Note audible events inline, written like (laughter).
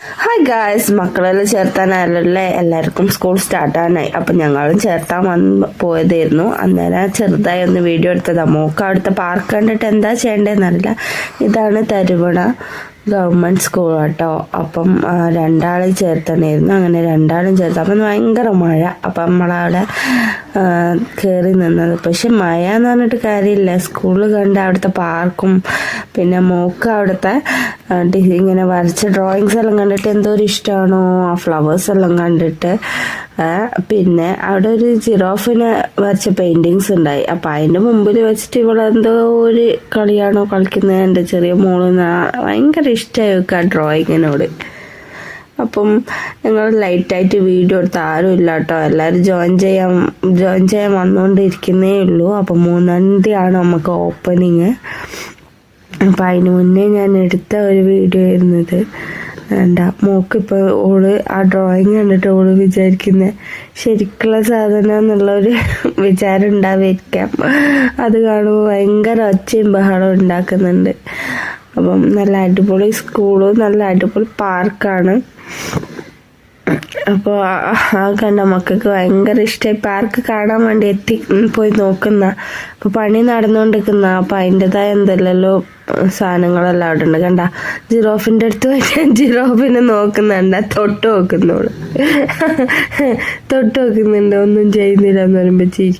Hi guys മക്കളെല്ലാം ചേർത്താനായല്ലേ എല്ലാവർക്കും school സ്റ്റാർട്ടാനായി അപ്പം ഞങ്ങളും ചേർത്താൻ വന്ന് പോയതായിരുന്നു. അന്നേരം ചെറുതായി ഒന്ന് വീഡിയോ എടുത്തതാണ് മോക്ക് അവിടുത്തെ പാർക്ക് കണ്ടിട്ട് എന്താ ചെയ്യേണ്ടതെന്നറിയില്ല. ഇതാണ് തരുവണ ഗവൺമെന്റ് സ്കൂൾ കേട്ടോ അപ്പം രണ്ടാളെ രണ്ടാളെയും ചേർത്തണായിരുന്നു. അങ്ങനെ രണ്ടാളും ചേർത്ത്. അപ്പം ഭയങ്കര മഴ. അപ്പം നമ്മളവിടെ കയറി നിന്നത്. പക്ഷെ മഴ എന്ന് പറഞ്ഞിട്ട് കാര്യമില്ല. സ്കൂളിൽ കണ്ട് അവിടുത്തെ പാർക്കും പിന്നെ മോക്ക് അവിടുത്തെ ഇങ്ങനെ വരച്ച ഡ്രോയിങ്സ് എല്ലാം കണ്ടിട്ട് എന്തോ ഒരു ഇഷ്ടമാണോ ആ ഫ്ലവേഴ്സ് എല്ലാം കണ്ടിട്ട്. പിന്നെ അവിടെ ഒരു ജിറോഫിന് വരച്ച പെയിന്റിങ്സ് ഉണ്ടായി. അപ്പൊ അതിന്റെ മുമ്പിൽ വെച്ചിട്ട് ഇവളെന്തോ ഒരു കളിയാണോ കളിക്കുന്നത് എന്റെ ചെറിയ മോൾ ഭയങ്കര ഇഷ്ടമായി വെക്കുക ആ ഡ്രോയിങ്ങിനോട് അപ്പം ഞങ്ങൾ ലൈറ്റായിട്ട് വീഡിയോ എടുത്ത് ആരും ഇല്ല കേട്ടോ എല്ലാവരും ജോയിൻ ചെയ്യാൻ ജോയിൻ ചെയ്യാൻ വന്നുകൊണ്ടിരിക്കുന്നേ ഉള്ളൂ. അപ്പം മൂന്നാം തീയതിയാണ് നമുക്ക് ഓപ്പണിങ് അപ്പം അതിന് മുന്നേ ഞാൻ എടുത്ത ഒരു വീഡിയോ ആയിരുന്നത് വേണ്ട. ഇപ്പൊ ഓൾ ആ ഡ്രോയിങ് കണ്ടിട്ട് ഓൾ വിചാരിക്കുന്നത് ശരിക്കുള്ള സാധനം എന്നുള്ള ഒരു (laughs) വിചാരം ഉണ്ടാവായിരിക്കാം അത് കാണുമ്പോൾ ഭയങ്കര ഒച്ചയും ബഹളവും ഉണ്ടാക്കുന്നുണ്ട്. അപ്പം നല്ല അടിപൊളി സ്കൂളും നല്ല അടിപൊളി പാർക്കാണ് അപ്പോൾ ആ കണ്ട മക്കൾക്ക് ഭയങ്കര ഇഷ്ടമായി പാർക്ക് കാണാൻ വേണ്ടി എത്തി പോയി നോക്കുന്ന. അപ്പോൾ പണി നടന്നുകൊണ്ടിരിക്കുന്ന അപ്പം അതിന്റെതായ എന്തെല്ലോ സാധനങ്ങളെല്ലാം അവിടെ ഉണ്ട്. കണ്ട ജിറോഫിന്റെ അടുത്ത് പോയിട്ട് (laughs) ജിറോഫിനെ നോക്കുന്നുണ്ട് തൊട്ട് നോക്കുന്നോൾ (laughs) തൊട്ട് നോക്കുന്നുണ്ട്. ഒന്നും ചെയ്യുന്നില്ല എന്ന് പറയുമ്പോൾ ചിരി.